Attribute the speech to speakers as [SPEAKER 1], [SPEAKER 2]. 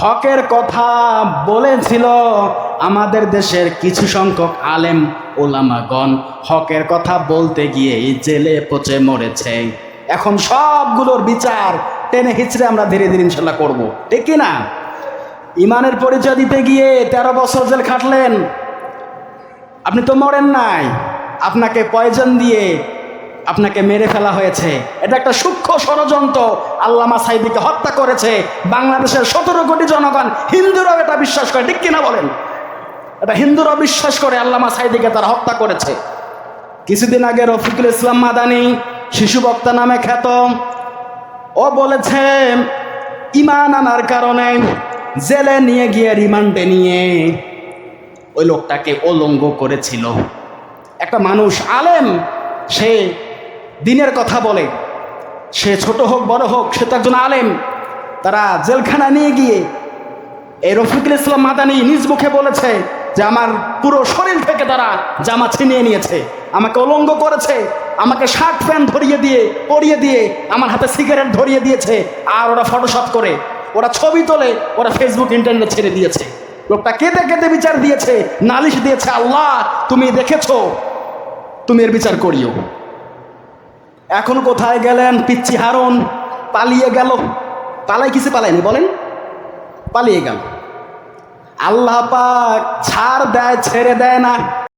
[SPEAKER 1] হকের কথা বলেছিল আমাদের দেশের কিছু সংখ্যক আলেম ওলামাগণ। হকের কথা বলতে গিয়ে জেলে পচে মরেছে। এখন সবগুলোর বিচার টেনে হিচড়ে আমরা ধীরে ধীরে ইনশাল্লাহ করব। ঠিক কি না? ইমানের পরিচয় দিতে গিয়ে তেরো বছর জেল খাটলেন। আপনি তো মরেন নাই। আপনাকে পয়জন দিয়ে আপনাকে মেরে ফেলা হয়েছে। এটা একটা সূক্ষ্ম ষড়যন্ত্র আল্লামা সাইদিকে হত্যা করেছে। বাংলাদেশের সতেরো কোটি জনগণ হিন্দুরাও এটা বিশ্বাস করে। ঠিক কিনা বলেন? এটা হিন্দুরাও বিশ্বাস করে আল্লামা সাইদিকে তারা হত্যা করেছে। কিছুদিন আগে রফিকুল ইসলাম মাদানি শিশু বক্তা নামে খ্যাত। ও বলেছে, ইমান আনার কারণে জেলে নিয়ে গিয়ে রিমান্ডে নিয়ে ওই লোকটাকে অলঙ্গ করেছিল। একটা মানুষ আলেম, সে দিনের কথা বলে। সে ছোট হোক, বড় হোক, সে তো একজন আলেম। তারা জেলখানা নিয়ে গিয়ে এই রফিকুল ইসলাম মাদানি নিজ মুখে বলেছে যে, আমার পুরো শরীর থেকে তারা জামা ছিনিয়ে নিয়েছে। আমাকে অলঙ্গ করেছে, আমাকে শার্ট প্যান্ট ধরিয়ে দিয়ে, পরিয়ে দিয়ে, আমার হাতে সিগারেট ধরিয়ে দিয়েছে আর ওরা ফটোশপ করে। ওরা ছবি তোলে, ওরা ফেসবুক, ইন্টারনেট ছেড়ে দিয়েছে। লোকটা কেঁদে কেঁদে বিচার দিয়েছে, নালিশ দিয়েছে, আল্লাহ, তুমি দেখেছ, তুমি এর বিচার করিও। এখন কোথায় গেলেন? পিচ্ছি হারন পালিয়ে গেল। পালাই কিছু পালায়নি বলেন? পালিয়ে গেল। আল্লাহ পাক ছাড় দেয়, ছেড়ে দেয় না।